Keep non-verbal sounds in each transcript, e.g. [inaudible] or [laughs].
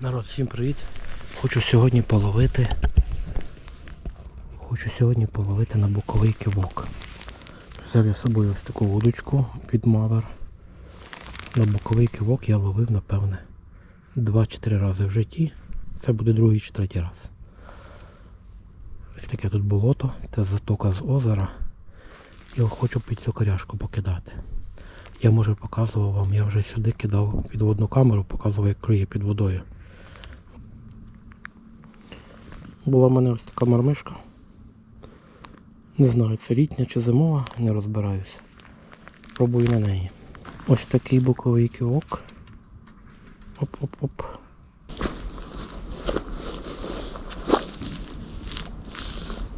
Народ, всім привіт! Хочу сьогодні половити. Хочу сьогодні половити на боковий кивок. Взяв я з собою ось таку вудочку під мавер. На боковий кивок я ловив, напевне, 2-4 рази в житті. Це буде другий чи третій раз. Ось таке тут болото, це затока з озера. Його хочу під цю коряшку покидати. Я може показував вам, я вже сюди кидав підводну камеру, показував, як клює під водою. Була в мене ось така мармишка. Не знаю, це літня чи зимова, не розбираюся. Пробую на неї. Ось такий боковий ківок. Оп-оп-оп.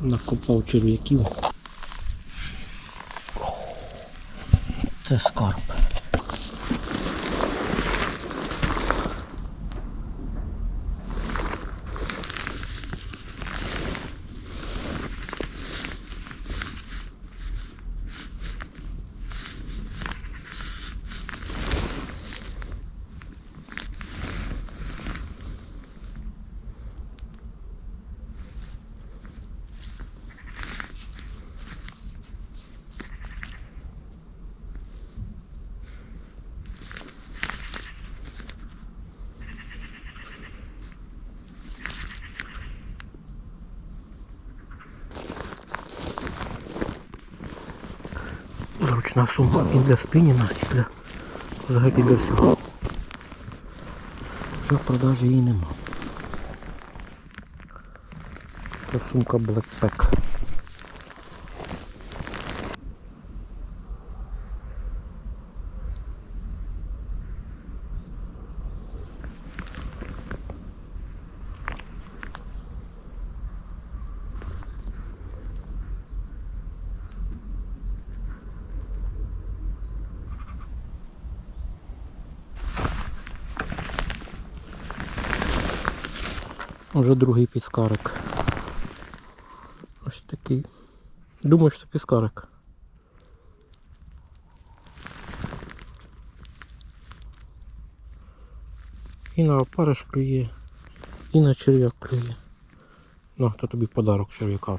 Накопав черв'яків. Це скарб. Зручна сумка і для спініна, і для взагалі для всього. Вже в продажі її нема. Це сумка Blackpack. Вже другий піскарик. Ось такий. Думаю, що піскарик. І на опариш клює, і на черв'як клює. Ну, то тобі подарок черв'яка.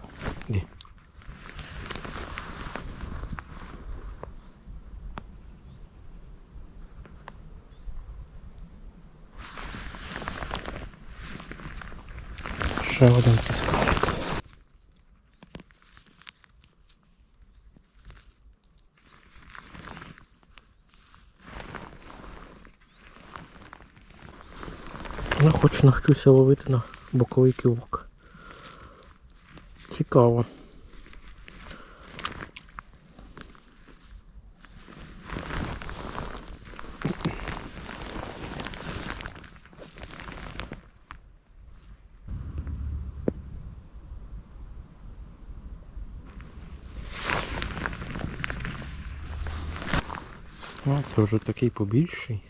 Ще один піскарик. Я хочу навчуся ловити на боковий кивок. Цікаво. Ну, це вже такий побільший.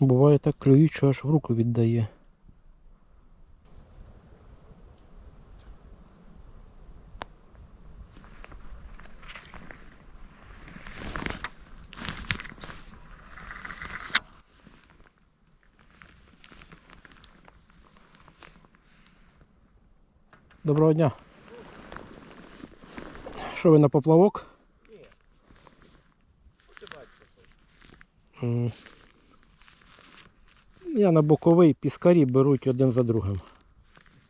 Буває так клюють, що аж в руку віддає. Доброго дня. Що ви на поплавок? М. Я на боковий піскарі беруть один за другим.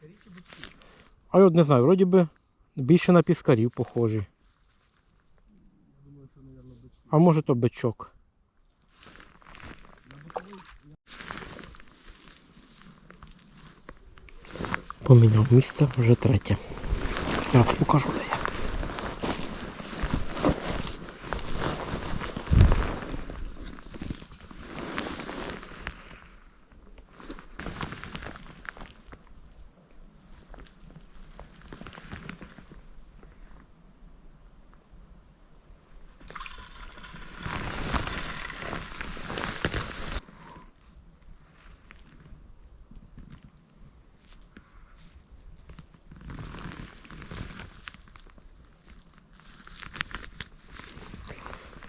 Піскарі чи бочки? А я от не знаю, вроді би більше на піскарів похожі. Думаю, що, мабуть, А може то бичок. Поміняв місце вже третє. Зараз покажу де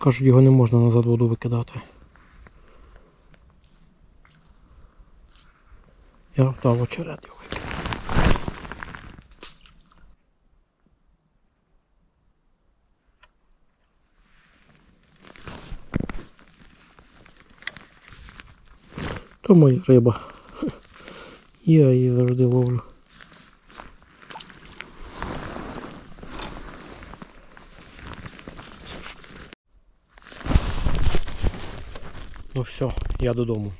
Кажуть, його не можна назад воду викидати. Я вдав очерет його викинув. То моя риба. [laughs] Я її завжди ловлю. Ну все, я додому.